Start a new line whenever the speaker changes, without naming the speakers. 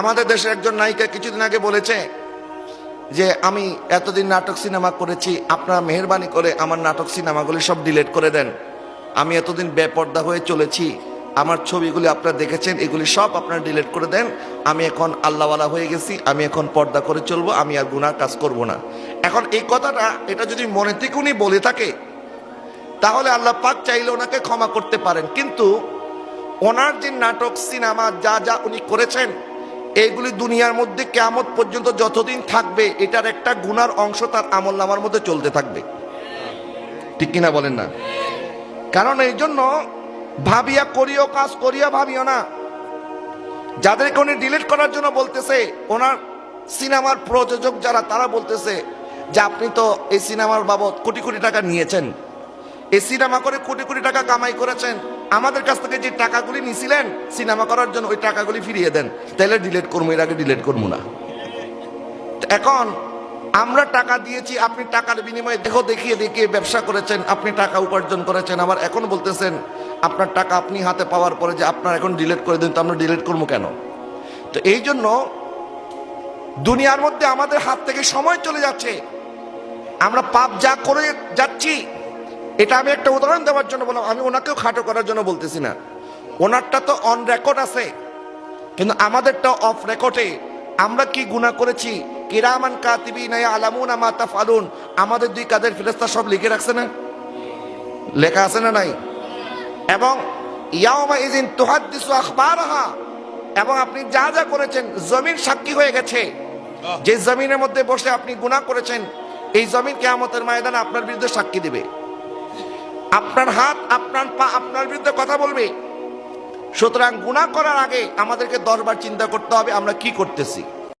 আমাদের দেশের একজন নায়িকা কিছুদিন আগে বলেছে যে, আমি এতদিন নাটক সিনেমা করেছি, আপনারা মেহরবানি করে আমার নাটক সিনেমাগুলি সব ডিলেট করে দেন। আমি এতদিন বেপর্দা হয়ে চলেছি, আমার ছবিগুলি আপনারা দেখেছেন, এগুলি সব আপনারা ডিলেট করে দেন। আমি এখন আল্লাহওয়ালা হয়ে গেছি, আমি এখন পর্দা করে চলবো, আমি আর গুনার কাজ করব না। এখন এই কথাটা, এটা যদি মনে থেকে উনি বলে থাকে, তাহলে আল্লাহ পাক চাইলে ওনাকে ক্ষমা করতে পারেন। কিন্তু ওনার যে নাটক, সিনেমা, যা যা উনি করেছেন এইগুলি দুনিয়ার মধ্যে কেয়ামত পর্যন্ত যতদিন থাকবে, এটার একটা গুনার অংশ তার আমল নামার মধ্যে চলতে থাকবে। ঠিক কিনা বলেন না? কারণ এই জন্য ভাবিয়া করিও কাজ, করিয়া ভাবিও না। যাদেরকে উনি ডিলিট করার জন্য বলতেছে, ওনার সিনেমার প্রযোজক যারা, তারা বলতেছে যে, আপনি তো এই সিনেমার বাবদ কোটি কোটি টাকা নিয়েছেন। এই সিনেমা করে কোটি কোটি টাকা কামাই করেছেন। আমাদের কাছ থেকে যে টাকাগুলি নিছিলেন, সিনেমা করার জন্য ওই টাকাগুলি ফিরিয়ে দেন। তাহলে ডিলেট করব এর আগে ডিলিট করব না। এখন আমরা টাকা দিয়েছি, আপনি টাকার বিনিময়ে দেখো দেখিয়ে দেখিয়ে ব্যবসা করেছেন, আপনি টাকা উপার্জন করেছেন, আবার এখন বলতেছেন, আপনার টাকা আপনি হাতে পাওয়ার পরে যে আপনার এখন ডিলেট করে দিন, তো আমরা ডিলিট করব কেন? তো এই জন্য দুনিয়ার মধ্যে আমাদের হাত থেকে সময় চলে যাচ্ছে। আমরা পাপ যা করে যাচ্ছি এটা আমি একটা উদাহরণ দেওয়ার জন্য বললাম আমি ওনাকেও খাটো করার জন্য বলতেছি না। ওনারটা তো অন রেকর্ড আছে কিন্তু আমাদেরটা অফ রেকর্ডে আমরা কি গুণা করেছি? কিরামান কাতিবি নাই আলামুন আমাতা ফালুন আমাদের দুই কাদের ফেরেস্তা সব লিখে রাখছে না? লেখা আছে না নাই? এবং ইয়াওমা ইজিন তুহাদ্দিসু আখবারহা এবং আপনি যা যা করেছেন জমিন সাক্ষী হয়ে গেছে। যে জমিনের মধ্যে বসে আপনি গুনাহ করেছেন এই জমিন কেয়ামতের ময়দানে আপনার বিরুদ্ধে সাক্ষী দিবে। আপনার হাত, আপনার পা, আপনার বিরুদ্ধে কথা বলবে। সুতরাং গুণা করার আগে আমাদেরকে দশবার চিন্তা করতে হবে, আমরা কি করতেছি?